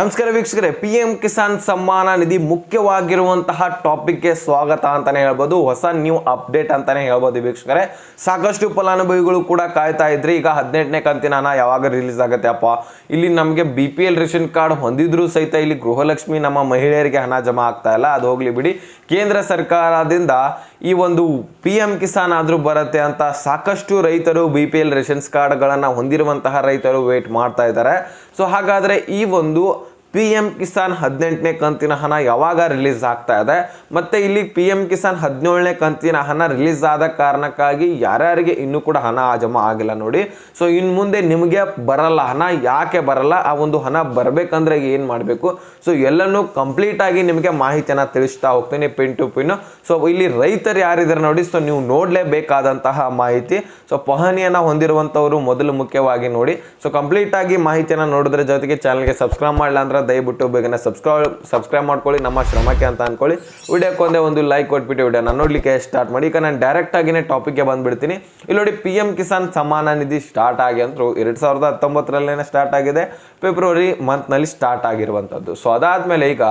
ನಮಸ್ಕಾರ ವೀಕ್ಷಕರೇ P M Kisan Samman Nidhi ಮುಖ್ಯವಾಗಿರುವಂತಹ ಟಾಪಿಕ್ಗೆ ಸ್ವಾಗತ ಅಂತಾನೆ ಹೇಳ್ಬೋದು, ಹೊಸ ನ್ಯೂ ಅಪ್ಡೇಟ್ ಅಂತಾನೆ ಹೇಳ್ಬೋದು ವೀಕ್ಷಕರೇ. ಸಾಕಷ್ಟು ಫಲಾನುಭವಿಗಳು ಕೂಡ ಕಾಯ್ತಾ ಇದ್ರಿ, ಈಗ ಹದಿನೆಂಟನೇ ಕಂತಿನ ಹಣ ಯಾವಾಗ ರಿಲೀಸ್ ಆಗುತ್ತೆ ಅಪ್ಪ? ಇಲ್ಲಿ ನಮಗೆ B P L ration card ಹೊಂದಿದ್ರು ಸಹಿತ ಇಲ್ಲಿ ಗೃಹಲಕ್ಷ್ಮಿ ನಮ್ಮ ಮಹಿಳೆಯರಿಗೆ ಹಣ ಜಮಾ ಆಗ್ತಾ ಇಲ್ಲ, ಅದು ಹೋಗ್ಲಿ ಬಿಡಿ. ಕೇಂದ್ರ ಸರ್ಕಾರದಿಂದ ಈ ಒಂದು ಪಿ ಎಂ ಕಿಸಾನ್ ಆದರೂ ಬರುತ್ತೆ ಅಂತ ಸಾಕಷ್ಟು ರೈತರು ಬಿ ಪಿ ಎಲ್ ರೇಷನ್ಸ್ ಕಾರ್ಡ್ಗಳನ್ನು ಹೊಂದಿರುವಂತಹ ರೈತರು ವೇಟ್ ಮಾಡ್ತಾ ಇದ್ದಾರೆ. ಸೊ ಹಾಗಾದರೆ ಈ ಒಂದು ಪಿ ಎಂ ಕಿಸಾನ್ ಹದಿನೆಂಟನೇ ಕಂತಿನ ಹಣ ಯಾವಾಗ ರಿಲೀಸ್ ಆಗ್ತಾ ಇದೆ? ಮತ್ತು ಇಲ್ಲಿ ಪಿ ಎಂ ಕಿಸಾನ್ ಹದಿನೇಳನೇ ಕಂತಿನ ಹಣ ರಿಲೀಸ್ ಆದ ಕಾರಣಕ್ಕಾಗಿ ಯಾರ್ಯಾರಿಗೆ ಇನ್ನೂ ಕೂಡ ಹಣ ಜಮಾ ಆಗಿಲ್ಲ ನೋಡಿ. ಸೊ ಇನ್ನು ಮುಂದೆ ನಿಮಗೆ ಬರಲ್ಲ ಹಣ, ಯಾಕೆ ಬರಲ್ಲ? ಆ ಒಂದು ಹಣ ಬರಬೇಕಂದ್ರೆ ಏನು ಮಾಡಬೇಕು? ಸೊ ಎಲ್ಲನೂ ಕಂಪ್ಲೀಟಾಗಿ ನಿಮಗೆ ಮಾಹಿತಿಯನ್ನು ತಿಳಿಸ್ತಾ ಹೋಗ್ತೀನಿ, ಪಿನ್ ಟು ಪಿನ್. ಸೊ ಇಲ್ಲಿ ರೈತರು ಯಾರಿದ್ದಾರೆ ನೋಡಿ ಸೊ ನೀವು ನೋಡಲೇಬೇಕಾದಂತಹ ಮಾಹಿತಿ. ಸೊ ಪಹಣಿಯನ್ನು ಹೊಂದಿರುವಂಥವರು ಮೊದಲು ಮುಖ್ಯವಾಗಿ ನೋಡಿ. ಸೊ ಕಂಪ್ಲೀಟಾಗಿ ಮಾಹಿತಿಯನ್ನು ನೋಡಿದ್ರ ಜೊತೆಗೆ ಚಾನಲ್ಗೆ ಸಬ್ಸ್ಕ್ರೈಬ್ ಮಾಡಲ್ಲ ಅಂದ್ರೆ ದಯವಿಟ್ಟು ಬೇಗನೆ ಸಬ್ಸ್ಕ್ರೈಬ್ ಸಬ್ಸ್ಕ್ರೈಬ್ ಮಾಡ್ಕೊಳ್ಳಿ, ನಮ್ಮ ಶ್ರಮಕ್ಕೆ ಅಂತ ಅನ್ಕೊಳ್ಳಿ. ವಿಡಿಯೋಕ್ಕೆ ಒಂದೇ ಲೈಕ್ ಕೊಟ್ಬಿಟ್ಟು ವಿಡಿಯೋನ ನೋಡಲಿಕ್ಕೆ ಸ್ಟಾರ್ಟ್ ಮಾಡಿ. ಈಗ ನಾನು ಡೈರೆಕ್ಟ್ ಆಗಿನೇ ಟಾಪಿಕ್ಗೆ ಬಂದ್ಬಿಡ್ತೀನಿ. ಇಲ್ಲಿ ನೋಡಿ ಪಿ ಎಂ ಕಿಸಾನ್ ಸಮಾನ ನಿಧಿ ಸ್ಟಾರ್ಟ್ ಆಗಿ ಅಂತೂ ಎರಡು ಸಾವಿರದ ಹತ್ತೊಂಬತ್ತರಲ್ಲೇ ಸ್ಟಾರ್ಟ್ ಆಗಿದೆ. ಫೆಬ್ರವರಿ ಮಂತ್ನಲ್ಲಿ ಸ್ಟಾರ್ಟ್ ಆಗಿರುವಂಥದ್ದು. ಸೊ ಅದಾದಮೇಲೆ ಈಗ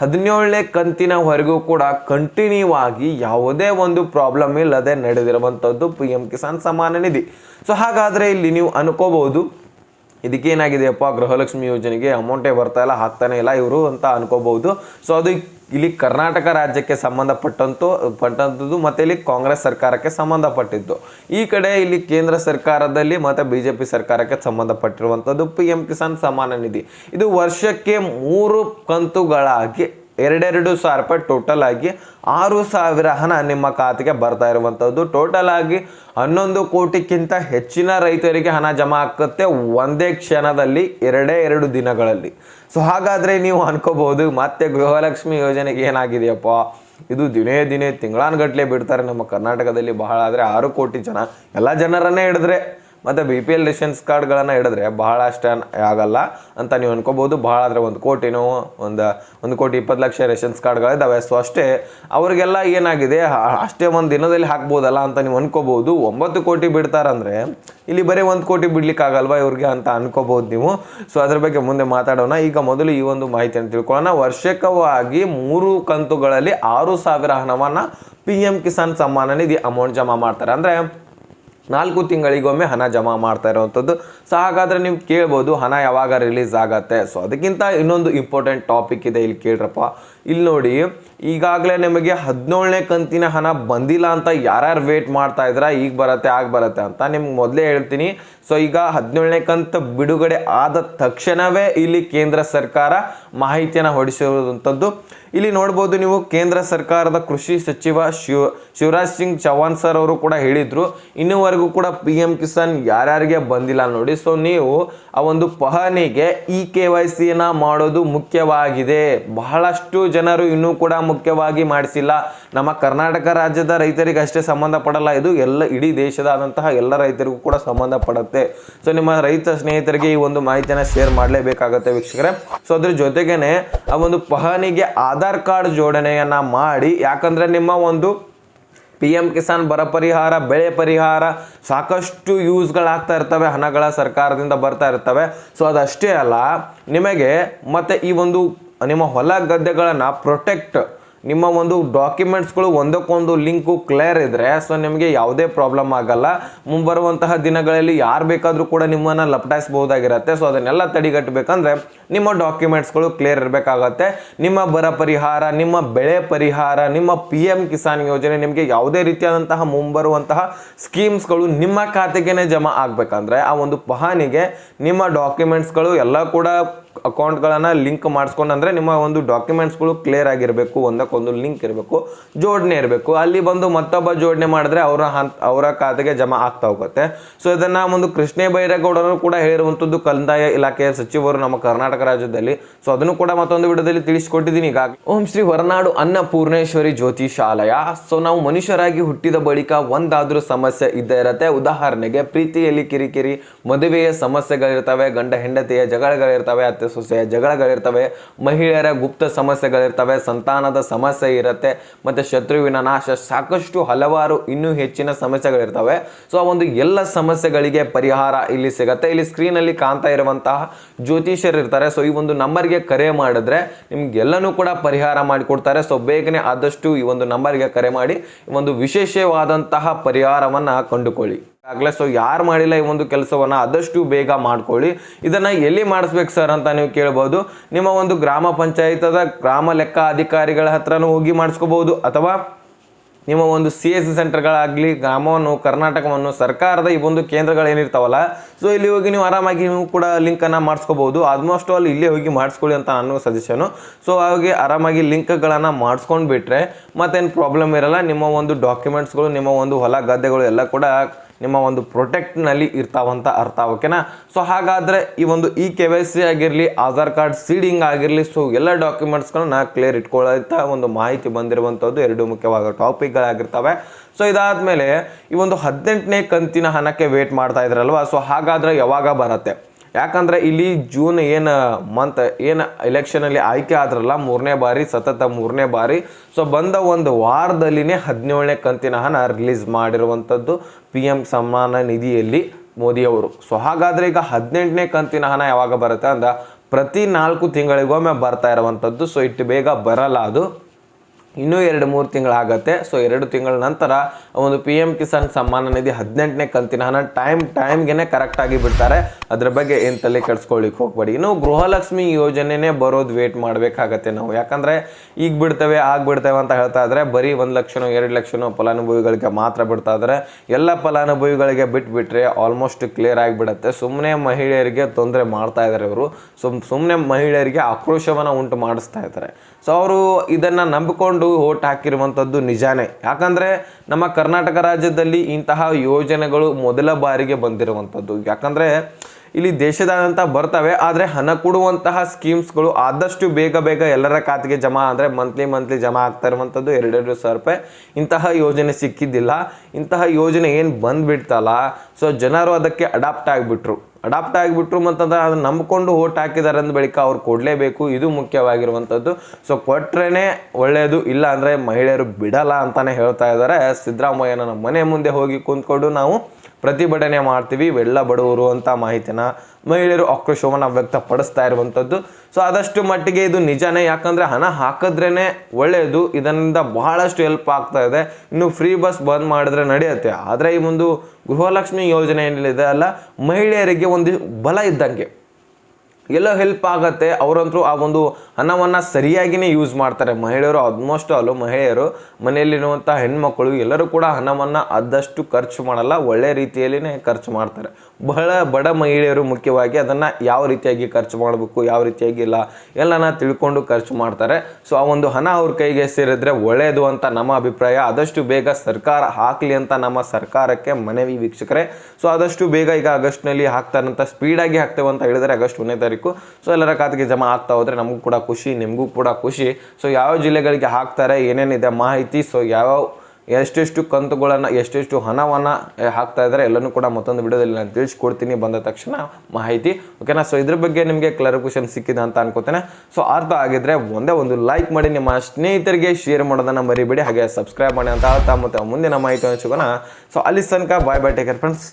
ಹದಿನೇಳನೇ ಕಂತಿನವರೆಗೂ ಕೂಡ ಕಂಟಿನ್ಯೂ ಆಗಿ ಯಾವುದೇ ಒಂದು ಪ್ರಾಬ್ಲಮ್ ಇಲ್ಲದೆ ನಡೆದಿರುವಂಥದ್ದು ಪಿ ಎಂ ಕಿಸಾನ್ ಸಮಾನ ನಿಧಿ. ಸೊ ಹಾಗಾದರೆ ಇಲ್ಲಿ ನೀವು ಅನ್ಕೋಬಹುದು ಇದಕ್ಕೇನಾಗಿದೆಯಪ್ಪ? ಗೃಹಲಕ್ಷ್ಮಿ ಯೋಜನೆಗೆ ಅಮೌಂಟೇ ಬರ್ತಾ ಇಲ್ಲ, ಹಾಕ್ತಾನೆ ಇಲ್ಲ, ಇವರು ಅಂತ ಅನ್ಕೋಬಹುದು. ಸೊ ಅದು ಇಲ್ಲಿ ಕರ್ನಾಟಕ ರಾಜ್ಯಕ್ಕೆ ಸಂಬಂಧಪಟ್ಟಂತು ಪಟ್ಟಂಥದ್ದು ಮತ್ತು ಇಲ್ಲಿ ಕಾಂಗ್ರೆಸ್ ಸರ್ಕಾರಕ್ಕೆ ಸಂಬಂಧಪಟ್ಟಿದ್ದು. ಈ ಕಡೆ ಇಲ್ಲಿ ಕೇಂದ್ರ ಸರ್ಕಾರದಲ್ಲಿ ಮತ್ತು ಬಿ ಜೆ ಪಿ ಸರ್ಕಾರಕ್ಕೆ ಸಂಬಂಧಪಟ್ಟಿರುವಂಥದ್ದು ಪಿ ಎಂ ಕಿಸಾನ್ ಸಮಾನ ನಿಧಿ. ಇದು ವರ್ಷಕ್ಕೆ ಮೂರು ಕಂತುಗಳಾಗಿ ಎರಡೆರಡು ಸಾವಿರ ರೂಪಾಯಿ ಟೋಟಲ್ ಆಗಿ ಆರು ಸಾವಿರ ಹಣ ನಿಮ್ಮ ಖಾತೆಗೆ ಬರ್ತಾ ಇರುವಂಥದ್ದು. ಟೋಟಲ್ ಆಗಿ ಹನ್ನೊಂದು ಕೋಟಿಗಿಂತ ಹೆಚ್ಚಿನ ರೈತರಿಗೆ ಹಣ ಜಮಾ ಆಗುತ್ತೆ ಒಂದೇ ಕ್ಷಣದಲ್ಲಿ, ಎರಡೇ ಎರಡು ದಿನಗಳಲ್ಲಿ. ಸೊ ಹಾಗಾದರೆ ನೀವು ಅನ್ಕೋಬಹುದು, ಮತ್ತೆ ಗೃಹಲಕ್ಷ್ಮಿ ಯೋಜನೆಗೆ ಏನಾಗಿದೆಯಪ್ಪ? ಇದು ದಿನೇ ದಿನೇ ತಿಂಗಳಾನ್ಗಟ್ಲೆ ಬಿಡ್ತಾರೆ ನಮ್ಮ ಕರ್ನಾಟಕದಲ್ಲಿ ಬಹಳ, ಆದರೆ ಆರು ಕೋಟಿ ಜನ ಎಲ್ಲ ಜನರನ್ನೇ ಹಿಡಿದ್ರೆ. ಮತ್ತು ಬಿ ಪಿ ಎಲ್ ರೇಷನ್ಸ್ ಕಾರ್ಡ್ಗಳನ್ನು ಹಿಡಿದ್ರೆ ಬಹಳ ಅಷ್ಟ ಆಗಲ್ಲ ಅಂತ ನೀವು ಅನ್ಕೋಬೋದು. ಭಾಳ ಆದರೆ ಒಂದು ಕೋಟಿನೋ ಒಂದು ಒಂದು ಕೋಟಿ ಇಪ್ಪತ್ತು ಲಕ್ಷ ರೇಷನ್ಸ್ ಕಾರ್ಡ್ಗಳಿದ್ದಾವೆ ಸೊ ಅಷ್ಟೇ ಅವರಿಗೆಲ್ಲ ಏನಾಗಿದೆ? ಅಷ್ಟೇ ಒಂದು ದಿನದಲ್ಲಿ ಹಾಕ್ಬೋದಲ್ಲ ಅಂತ ನೀವು ಅನ್ಕೋಬೋದು. ಒಂಬತ್ತು ಕೋಟಿ ಬಿಡ್ತಾರಂದರೆ ಇಲ್ಲಿ ಬರೀ ಒಂದು ಕೋಟಿ ಬಿಡ್ಲಿಕ್ಕಾಗಲ್ವಾ ಇವ್ರಿಗೆ ಅಂತ ಅನ್ಕೋಬೋದು ನೀವು. ಸೊ ಅದ್ರ ಬಗ್ಗೆ ಮುಂದೆ ಮಾತಾಡೋಣ. ಈಗ ಮೊದಲು ಈ ಒಂದು ಮಾಹಿತಿಯನ್ನು ತಿಳ್ಕೊಳ್ಳೋಣ. ವರ್ಷಕವಾಗಿ ಮೂರು ಕಂತುಗಳಲ್ಲಿ ಆರು ಸಾವಿರ ಹಣವನ್ನು P M Kisan Samman Nidhi amount ಜಮಾ ಮಾಡ್ತಾರೆ. ಅಂದರೆ ನಾಲ್ಕು ತಿಂಗಳಿಗೊಮ್ಮೆ ಹಣ ಜಮಾ ಮಾಡ್ತಾ ಇರುವಂಥದ್ದು. ಸೊ ಹಾಗಾದರೆ ನೀವು ಕೇಳ್ಬೋದು, ಹಣ ಯಾವಾಗ ರಿಲೀಸ್ ಆಗತ್ತೆ. ಸೊ ಅದಕ್ಕಿಂತ ಇನ್ನೊಂದು ಇಂಪಾರ್ಟೆಂಟ್ ಟಾಪಿಕ್ ಇದೆ ಇಲ್ಲಿ ಕೇಳ್ರಪ್ಪ. ಇಲ್ಲಿ ನೋಡಿ, ಈಗಾಗಲೇ ನಿಮಗೆ ಹದಿನೇಳನೇ ಕಂತಿನ ಹಣ ಬಂದಿಲ್ಲ ಅಂತ ಯಾರ್ಯಾರು ವೇಟ್ ಮಾಡ್ತಾ ಇದ್ರ ಈಗ ಬರತ್ತೆ, ಆಗ ಬರುತ್ತೆ ಅಂತ ನಿಮ್ಗೆ ಮೊದಲೇ ಹೇಳ್ತೀನಿ. ಸೊ ಈಗ ಹದಿನೇಳನೇ ಕಂತು ಬಿಡುಗಡೆ ಆದ ತಕ್ಷಣವೇ ಇಲ್ಲಿ ಕೇಂದ್ರ ಸರ್ಕಾರ ಮಾಹಿತಿಯನ್ನು ಹೊಡಿಸಿರುವಂಥದ್ದು ಇಲ್ಲಿ ನೋಡ್ಬೋದು ನೀವು ಕೇಂದ್ರ ಸರ್ಕಾರದ ಕೃಷಿ ಸಚಿವ ಶಿವ, ಶಿವರಾಜ್ ಸಿಂಗ್ ಚೌಹಾಣ್ ಸರ್ ಅವರು ಕೂಡ ಹೇಳಿದರು. ಇನ್ನೂವರೆಗೂ ಕೂಡ ಪಿ ಕಿಸಾನ್ ಯಾರ್ಯಾರಿಗೆ ಬಂದಿಲ್ಲ ನೋಡಿ ಸೊ ನೀವು ಆ ಒಂದು ಪಹನಿಗೆ ಇ ಕೆ ವೈ ಸಿನ ಮಾಡೋದು ಮುಖ್ಯವಾಗಿದೆ. ಬಹಳಷ್ಟು ಜನರು ಇನ್ನೂ ಕೂಡ ಮುಖ್ಯವಾಗಿ ಮಾಡಿಸಿಲ್ಲ. ನಮ್ಮ ಕರ್ನಾಟಕ ರಾಜ್ಯದ ರೈತರಿಗೆ ಅಷ್ಟೇ ಸಂಬಂಧಪಡಲ್ಲ. ಇದು ಎಲ್ಲ ಇಡೀ ದೇಶದಾದಂತಹ ಎಲ್ಲ ರೈತರಿಗೂ ಕೂಡ ಸಂಬಂಧಪಡುತ್ತೆ. ಸೊ ನಿಮ್ಮ ರೈತ ಸ್ನೇಹಿತರಿಗೆ ಈ ಒಂದು ಮಾಹಿತಿಯನ್ನು ಶೇರ್ ಮಾಡಲೇಬೇಕಾಗುತ್ತೆ ವೀಕ್ಷಕರೇ. ಸೊ ಅದ್ರ ಜೊತೆಗೇನೆ ಆ ಒಂದು ಪಹನಿಗೆ ಆಧಾರ್ ಕಾರ್ಡ್ ಜೋಡಣೆಯನ್ನ ಮಾಡಿ, ಯಾಕಂದ್ರೆ ನಿಮ್ಮ ಒಂದು ಪಿ ಎಂ ಕಿಸಾನ್ ಬರ ಪರಿಹಾರ, ಬೆಳೆ ಪರಿಹಾರ ಸಾಕಷ್ಟು ಯೂಸ್ಗಳಾಗ್ತಾ ಇರ್ತವೆ, ಹಣಗಳ ಸರ್ಕಾರದಿಂದ ಬರ್ತಾ ಇರ್ತವೆ. ಸೊ ಅದಷ್ಟೇ ಅಲ್ಲ, ನಿಮಗೆ ಮತ್ತೆ ಈ ಒಂದು ನಿಮ್ಮ ಹೊಲ ಗದ್ದೆಗಳನ್ನು ಪ್ರೊಟೆಕ್ಟ್ ನಿಮ್ಮ ಒಂದು ಡಾಕ್ಯುಮೆಂಟ್ಸ್ಗಳು ಒಂದಕ್ಕೊಂದು ಲಿಂಕು ಕ್ಲಿಯರ್ ಇದ್ದರೆ ಸೊ ನಿಮಗೆ ಯಾವುದೇ ಪ್ರಾಬ್ಲಮ್ ಆಗಲ್ಲ. ಮುಂಬರುವಂತಹ ದಿನಗಳಲ್ಲಿ ಯಾರು ಬೇಕಾದರೂ ಕೂಡ ನಿಮ್ಮನ್ನು ಲಪಟಾಯಿಸ್ಬೋದಾಗಿರುತ್ತೆ ಸೊ ಅದನ್ನೆಲ್ಲ ತಡೆಗಟ್ಟಬೇಕಂದ್ರೆ ನಿಮ್ಮ ಡಾಕ್ಯುಮೆಂಟ್ಸ್ಗಳು ಕ್ಲಿಯರ್ ಇರಬೇಕಾಗತ್ತೆ. ನಿಮ್ಮ ಬರ ಪರಿಹಾರ, ನಿಮ್ಮ ಬೆಳೆ ಪರಿಹಾರ, ನಿಮ್ಮ ಪಿ ಎಂ ಕಿಸಾನ್ ಯೋಜನೆ ನಿಮಗೆ ಯಾವುದೇ ರೀತಿಯಾದಂತಹ ಮುಂಬರುವಂತಹ ಸ್ಕೀಮ್ಸ್ಗಳು ನಿಮ್ಮ ಖಾತೆಗೇನೆ ಜಮಾ ಆಗಬೇಕಂದ್ರೆ ಆ ಒಂದು ಪಹಾನಿಗೆ ನಿಮ್ಮ ಡಾಕ್ಯುಮೆಂಟ್ಸ್ಗಳು ಎಲ್ಲ ಕೂಡ ಅಕೌಂಟ್ಗಳನ್ನು ಲಿಂಕ್ ಮಾಡಿಸ್ಕೊಂಡು ಅಂದರೆ ನಿಮ್ಮ ಒಂದು ಡಾಕ್ಯುಮೆಂಟ್ಸ್ಗಳು ಕ್ಲಿಯರ್ ಆಗಿರಬೇಕು, ಒಂದಕ್ಕೊಂದು ಲಿಂಕ್ ಇರಬೇಕು, ಜೋಡಣೆ ಇರಬೇಕು. ಅಲ್ಲಿ ಬಂದು ಮತ್ತೊಬ್ಬ ಜೋಡಣೆ ಮಾಡಿದ್ರೆ ಅವರ ಅವರ ಖಾತೆಗೆ ಜಮಾ ಆಗ್ತಾ ಹೋಗುತ್ತೆ. ಸೊ ಇದನ್ನು ಒಂದು ಕೃಷ್ಣ ಬೈರೇಗೌಡರು ಕೂಡ ಹೇಳಿರುವಂಥದ್ದು ಕಂದಾಯ ಇಲಾಖೆಯ ಸಚಿವರು ನಮ್ಮ ಕರ್ನಾಟಕ ರಾಜ್ಯದಲ್ಲಿ. ಸೊ ಅದನ್ನು ಕೂಡ ಮತ್ತೊಂದು ವಿಡಿಯೋದಲ್ಲಿ ತಿಳಿಸ್ಕೊಟ್ಟಿದ್ದೀನಿ. ಈಗ ಓಂ ಶ್ರೀ ಹೊರನಾಡು ಅನ್ನಪೂರ್ಣೇಶ್ವರಿ ಜ್ಯೋತಿಷಾಲಯ ಸೊ ನಾವು ಮನುಷ್ಯರಾಗಿ ಹುಟ್ಟಿದ ಬಳಿಕ ಒಂದಾದರೂ ಸಮಸ್ಯೆ ಇದ್ದೇ ಇರುತ್ತೆ. ಉದಾಹರಣೆಗೆ, ಪ್ರೀತಿಯಲ್ಲಿ ಕಿರಿಕಿರಿ, ಮದುವೆಯ ಸಮಸ್ಯೆಗಳಿರ್ತವೆ, ಗಂಡ ಹೆಂಡತಿಯ ಜಗಳಗಳಿರ್ತವೆ, ಅತ್ತೆ ಸೊಸೆಯ ಜಗಳಗಳಿರ್ತವೆ, ಮಹಿಳೆಯರ ಗುಪ್ತ ಸಮಸ್ಯೆಗಳಿರ್ತವೆ, ಸಂತಾನದ ಸಮಸ್ಯೆ ಇರುತ್ತೆ, ಮತ್ತು ಶತ್ರುವಿನ ನಾಶ. ಸಾಕಷ್ಟು ಹಲವಾರು ಇನ್ನೂ ಹೆಚ್ಚಿನ ಸಮಸ್ಯೆಗಳಿರ್ತವೆ. ಸೊ ಆ ಒಂದು ಎಲ್ಲ ಸಮಸ್ಯೆಗಳಿಗೆ ಪರಿಹಾರ ಇಲ್ಲಿ ಸಿಗುತ್ತೆ. ಇಲ್ಲಿ ಸ್ಕ್ರೀನಲ್ಲಿ ಕಾಣ್ತಾ ಇರುವಂತಹ ಜ್ಯೋತಿಷ್ಯರು ಇರ್ತಾರೆ. ಸೊ ಈ ಒಂದು ನಂಬರ್ಗೆ ಕರೆ ಮಾಡಿದ್ರೆ ನಿಮ್ಗೆಲ್ಲನೂ ಕೂಡ ಪರಿಹಾರ ಮಾಡಿಕೊಡ್ತಾರೆ. ಸೊ ಬೇಗನೆ ಆದಷ್ಟು ಈ ಒಂದು ನಂಬರ್ಗೆ ಕರೆ ಮಾಡಿ ಒಂದು ವಿಶೇಷವಾದಂತಹ ಪರಿಹಾರವನ್ನ ಕಂಡುಕೊಳ್ಳಿ. ಆಗಲೇ ಸೊ ಯಾರು ಮಾಡಿಲ್ಲ ಈ ಒಂದು ಕೆಲಸವನ್ನು ಆದಷ್ಟು ಬೇಗ ಮಾಡ್ಕೊಳ್ಳಿ. ಇದನ್ನು ಎಲ್ಲಿ ಮಾಡಿಸ್ಬೇಕು ಸರ್ ಅಂತ ನೀವು ಕೇಳ್ಬೋದು. ನಿಮ್ಮ ಒಂದು ಗ್ರಾಮ ಪಂಚಾಯತದ ಗ್ರಾಮ ಲೆಕ್ಕ ಅಧಿಕಾರಿಗಳ ಹತ್ರನೂ ಹೋಗಿ ಮಾಡಿಸ್ಕೋಬಹುದು. ಅಥವಾ ನಿಮ್ಮ ಒಂದು ಸಿ ಎಸ್ ಸಿ ಸೆಂಟರ್ಗಳಾಗಲಿ, ಗ್ರಾಮವನ್ನು, ಕರ್ನಾಟಕವನ್ನು, ಸರ್ಕಾರದ ಈ ಒಂದು ಕೇಂದ್ರಗಳು ಏನಿರ್ತಾವಲ್ಲ, ಸೊ ಇಲ್ಲಿ ಹೋಗಿ ನೀವು ಆರಾಮಾಗಿ ನೀವು ಕೂಡ ಲಿಂಕನ್ನು ಮಾಡಿಸ್ಕೋಬೋದು ಆಲ್ಮೋಸ್ಟ್ ಆಲ್ ಇಲ್ಲೇ ಹೋಗಿ ಮಾಡಿಸ್ಕೊಳ್ಳಿ ಅಂತ ಅನ್ನೋ ಸಜೆಷನು. ಸೊ ಹಾಗೆ ಆರಾಮಾಗಿ ಲಿಂಕ್ಗಳನ್ನು ಮಾಡಿಸ್ಕೊಂಡು ಬಿಟ್ಟರೆ ಮತ್ತೇನು ಪ್ರಾಬ್ಲಮ್ ಇರಲ್ಲ. ನಿಮ್ಮ ಒಂದು ಡಾಕ್ಯುಮೆಂಟ್ಸ್ಗಳು, ನಿಮ್ಮ ಒಂದು ಹೊಲ ಗದ್ದೆಗಳು ಎಲ್ಲ ಕೂಡ ನಿಮ್ಮ ಒಂದು ಪ್ರೊಟೆಕ್ಟ್ನಲ್ಲಿ ಇರ್ತಾವಂತ ಅರ್ಥ ಓಕೆನಾ ಸೊ ಹಾಗಾದರೆ ಈ ಒಂದು ಇ ಕೆ ವೈ ಸಿ ಆಗಿರಲಿ ಆಧಾರ್ ಕಾರ್ಡ್ ಸೀಡಿಂಗ್ ಆಗಿರಲಿ ಸೊ ಎಲ್ಲ ಡಾಕ್ಯುಮೆಂಟ್ಸ್ಗಳನ್ನ ಕ್ಲಿಯರ್ ಇಟ್ಕೊಳ್ಳೋಂಥ ಒಂದು ಮಾಹಿತಿ ಬಂದಿರುವಂಥದ್ದು ಎರಡು ಮುಖ್ಯವಾದ ಟಾಪಿಕ್ಗಳಾಗಿರ್ತವೆ ಸೊ ಇದಾದಮೇಲೆ ಈ ಒಂದು ಹದಿನೆಂಟನೇ ಕಂತಿನ ಹಣಕ್ಕೆ ವೇಟ್ ಮಾಡ್ತಾ ಇದ್ರಲ್ವಾ? ಸೊ ಹಾಗಾದರೆ ಯಾವಾಗ ಬರುತ್ತೆ? ಯಾಕಂದ್ರೆ ಇಲ್ಲಿ ಜೂನ್ ಏನು ಮಂತ್ ಏನು ಎಲೆಕ್ಷನಲ್ಲಿ ಆಯ್ಕೆ ಆದ್ರಲ್ಲ, ಮೂರನೇ ಬಾರಿ, ಸತತ ಮೂರನೇ ಬಾರಿ. ಸೊ ಬಂದ ಒಂದು ವಾರದಲ್ಲಿನೇ ಹದಿನೇಳನೇ ಕಂತಿನ ಹಣ ರಿಲೀಸ್ ಮಾಡಿರುವಂಥದ್ದು ಪಿ ಎಂ ಸಮ್ಮಾನ ನಿಧಿಯಲ್ಲಿ ಮೋದಿಯವರು ಸೊ ಹಾಗಾದ್ರೆ ಈಗ ಹದಿನೆಂಟನೇ ಕಂತಿನ ಹಣ ಯಾವಾಗ ಬರುತ್ತೆ ಅಂದ ಪ್ರತಿ ನಾಲ್ಕು ತಿಂಗಳಿಗೊಮ್ಮೆ ಬರ್ತಾ ಇರುವಂಥದ್ದು. ಸೊ ಇಟ್ಟು ಬೇಗ ಬರಲ್ಲ ಅದು. ಇನ್ನೂ ಎರಡು ಮೂರು ತಿಂಗಳಾಗತ್ತೆ. ಸೊ ಎರಡು ತಿಂಗಳ ನಂತರ ಒಂದು ಪಿ ಎಂ ಕಿಸಾನ್ ಸಮ್ಮಾನ ನಿಧಿ ಹದಿನೆಂಟನೇ ಕಂತಿನ ಹಣ ಟೈಮ್ ಟೈಮ್ಗೆ ಕರೆಕ್ಟಾಗಿ ಬಿಡ್ತಾರೆ. ಅದ್ರ ಬಗ್ಗೆ ಏನು ತಲೆ ಕೆಡ್ಸ್ಕೊಳ್ಳಿಕ್ಕೆ ಹೋಗ್ಬೇಡಿ. ಇನ್ನು ಗೃಹಲಕ್ಷ್ಮಿ ಯೋಜನೆನೇ ಬರೋದು ವೇಟ್ ಮಾಡಬೇಕಾಗತ್ತೆ ನಾವು. ಯಾಕಂದರೆ ಈಗ ಬಿಡ್ತೇವೆ, ಆಗ ಬಿಡ್ತೇವೆ ಅಂತ ಹೇಳ್ತಾ ಇದ್ರೆ ಬರೀ ಒಂದು ಲಕ್ಷನೋ, ಎರಡು ಲಕ್ಷನೋ ಫಲಾನುಭವಿಗಳಿಗೆ ಮಾತ್ರ ಬಿಡ್ತಾ ಇದ್ದಾರೆ ಎಲ್ಲ ಫಲಾನುಭವಿಗಳಿಗೆ ಬಿಟ್ಬಿಟ್ರೆ ಆಲ್ಮೋಸ್ಟ್ ಕ್ಲಿಯರ್ ಆಗಿಬಿಡತ್ತೆ. ಸುಮ್ಮನೆ ಮಹಿಳೆಯರಿಗೆ ತೊಂದರೆ ಮಾಡ್ತಾ ಇದ್ದಾರೆ ಇವರು. ಸುಮ್ ಸುಮ್ಮನೆ ಮಹಿಳೆಯರಿಗೆ ಆಕ್ರೋಶವನ್ನು ಉಂಟು ಮಾಡಿಸ್ತಾ ಇದ್ದಾರೆ ಸೊ ಅವರು ಇದನ್ನು ನಂಬಿಕೊಂಡು ಓಟ್ ಹಾಕಿರುವಂಥದ್ದು ನಿಜಾನೇ. ಯಾಕಂದರೆ ನಮ್ಮ ಕರ್ನಾಟಕ ರಾಜ್ಯದಲ್ಲಿ ಇಂತಹ ಯೋಜನೆಗಳು ಮೊದಲ ಬಾರಿಗೆ ಬಂದಿರುವಂಥದ್ದು ಯಾಕಂದರೆ ಇಲ್ಲಿ ದೇಶದಾದ್ಯಂತ ಬರ್ತವೆ, ಆದರೆ ಹಣ ಕೊಡುವಂತಹ ಸ್ಕೀಮ್ಸ್ಗಳು ಆದಷ್ಟು ಬೇಗ ಬೇಗ ಎಲ್ಲರ ಖಾತೆಗೆ ಜಮಾ ಅಂದರೆ ಮಂತ್ಲಿ ಮಂತ್ಲಿ ಜಮಾ ಆಗ್ತಾ ಇರುವಂಥದ್ದು ಎರಡೆರಡು ಸಾವಿರ ರೂಪಾಯಿ. ಇಂತಹ ಯೋಜನೆ ಸಿಕ್ಕಿದ್ದಿಲ್ಲ. ಇಂತಹ ಯೋಜನೆ ಏನು ಬಂದುಬಿಡ್ತಲ್ಲ? ಸೊ ಜನರು ಅದಕ್ಕೆ ಅಡಾಪ್ಟ್ ಆಗಿಬಿಟ್ರು. ಅಡಾಪ್ಟ್ ಆಗಿಬಿಟ್ರು ಮತ್ತಂದ್ರೆ ಅದನ್ನ ನಂಬಿಕೊಂಡು ಓಟ್ ಹಾಕಿದ್ದಾರೆ ಅಂದ ಬಳಿಕ ಅವ್ರು ಕೊಡಲೇಬೇಕು. ಇದು ಮುಖ್ಯವಾಗಿರುವಂಥದ್ದು. ಸೊ ಕೊಟ್ರೇ ಒಳ್ಳೆಯದು ಇಲ್ಲ ಅಂದರೆ ಮಹಿಳೆಯರು ಬಿಡಲ್ಲ ಅಂತಲೇ ಹೇಳ್ತಾ ಇದ್ದಾರೆ. ಸಿದ್ದರಾಮಯ್ಯನ ಮನೆ ಮುಂದೆ ಹೋಗಿ ಕುಂತ್ಕೊಂಡು ನಾವು ಪ್ರತಿಭಟನೆ ಮಾಡ್ತೀವಿ ಇವೆಲ್ಲ ಬಡವರು ಅಂತ ಮಾಹಿತಿನ ಮಹಿಳೆಯರು ಆಕ್ರೋಶವನ್ನು ವ್ಯಕ್ತಪಡಿಸ್ತಾ ಇರುವಂಥದ್ದು ಸೊ ಆದಷ್ಟು ಮಟ್ಟಿಗೆ ಇದು ನಿಜಾನೇ, ಯಾಕಂದರೆ ಹಣ ಹಾಕಿದ್ರೇ ಒಳ್ಳೆಯದು ಇದರಿಂದ ಬಹಳಷ್ಟು ಹೆಲ್ಪ್ ಆಗ್ತಾ ಇದೆ. ಇನ್ನು ಫ್ರೀ ಬಸ್ ಬಂದ್ ಮಾಡಿದ್ರೆ ನಡೆಯುತ್ತೆ. ಆದರೆ ಈ ಒಂದು ಗೃಹಲಕ್ಷ್ಮಿ ಯೋಜನೆ ಏನಿದೆ ಅಲ್ಲ, ಮಹಿಳೆಯರಿಗೆ ಒಂದು ಬಲ ಇದ್ದಂಗೆ. ಎಲ್ಲೋ ಹೆಲ್ಪ್ ಆಗುತ್ತೆ. ಅವರಂತರೂ ಆ ಒಂದು ಹಣವನ್ನು ಸರಿಯಾಗಿಯೇ ಯೂಸ್ ಮಾಡ್ತಾರೆ. ಮಹಿಳೆಯರು ಆಲ್ಮೋಸ್ಟ್ ಆಲು ಮಹಿಳೆಯರು ಮನೆಯಲ್ಲಿರುವಂಥ ಹೆಣ್ಮಕ್ಳು ಎಲ್ಲರೂ ಕೂಡ ಹಣವನ್ನು ಆದಷ್ಟು ಖರ್ಚು ಮಾಡಲ್ಲ, ಒಳ್ಳೆ ರೀತಿಯಲ್ಲಿನೇ ಖರ್ಚು ಮಾಡ್ತಾರೆ. ಬಹಳ ಬಡ ಮಹಿಳೆಯರು ಮುಖ್ಯವಾಗಿ ಅದನ್ನು ಯಾವ ರೀತಿಯಾಗಿ ಖರ್ಚು ಮಾಡಬೇಕು, ಯಾವ ರೀತಿಯಾಗಿ ಇಲ್ಲ, ಎಲ್ಲನ ತಿಳ್ಕೊಂಡು ಖರ್ಚು ಮಾಡ್ತಾರೆ. ಸೊ ಆ ಒಂದು ಹಣ ಅವ್ರ ಕೈಗೆ ಸೇರಿದ್ರೆ ಒಳ್ಳೆಯದು ಅಂತ ನಮ್ಮ ಅಭಿಪ್ರಾಯ. ಆದಷ್ಟು ಬೇಗ ಸರ್ಕಾರ ಹಾಕಲಿ ಅಂತ ನಮ್ಮ ಸರ್ಕಾರಕ್ಕೆ ಮನವಿ ವೀಕ್ಷಕರೇ. ಸೊ ಆದಷ್ಟು ಬೇಗ ಈಗ ಆಗಸ್ಟ್ನಲ್ಲಿ ಹಾಕ್ತಾರಂತ ಸ್ಪೀಡಾಗಿ ಹಾಕ್ತೇವೆ ಅಂತ ಹೇಳಿದರೆ ಆಗಸ್ಟ್ ಒಂದನೇ ತಾರೀಕು ಸೊ ಎಲ್ಲರ ಖಾತೆಗೆ ಜಮಾ ಆಗ್ತಾ ಹೋದರೆ ನಮಗೂ ಕೂಡ ಖುಷಿ, ನಿಮಗೂ ಕೂಡ ಖುಷಿ. ಸೊ ಯಾವ ಜಿಲ್ಲೆಗಳಿಗೆ ಹಾಕ್ತಾರೆ, ಏನೇನಿದೆ ಮಾಹಿತಿ ಸೊ ಯಾವ ಎಷ್ಟೆಷ್ಟು ಕಂತುಗಳನ್ನು, ಎಷ್ಟೆಷ್ಟು ಹಣವನ್ನು ಹಾಕ್ತಾ ಇದ್ದಾರೆ, ಎಲ್ಲನೂ ಕೂಡ ಮತ್ತೊಂದು ವಿಡಿಯೋದಲ್ಲಿ ನಾನು ತಿಳಿಸ್ಕೊಡ್ತೀನಿ, ಬಂದ ತಕ್ಷಣ ಮಾಹಿತಿ. ಓಕೆನಾ ಸೊ ಇದ್ರ ಬಗ್ಗೆ ನಿಮಗೆ ಕ್ಲಾರಿಫಿಕೇಶನ್ ಸಿಕ್ಕಿದೆ ಅಂತ ಅನ್ಕೋತೇನೆ. ಸೊ ಅರ್ಥ ಆಗಿದ್ರೆ ಒಂದೇ ಒಂದು ಲೈಕ್ ಮಾಡಿ, ನಿಮ್ಮ ಸ್ನೇಹಿತರಿಗೆ ಶೇರ್ ಮಾಡೋದನ್ನು ಮರಿಬೇಡಿ. ಹಾಗೆ ಸಬ್ಸ್ಕ್ರೈಬ್ ಮಾಡಿ ಅಂತ ಹೇಳ್ತಾ ಮತ್ತು ಮುಂದಿನ ಮಾಹಿತಿ ಸಿಗೋಣ. ಸೊ ಅಲ್ಲಿ ತನಕ ಬಾಯ್ ಬೈ ಟೇಕರ್ ಫ್ರೆಂಡ್ಸ್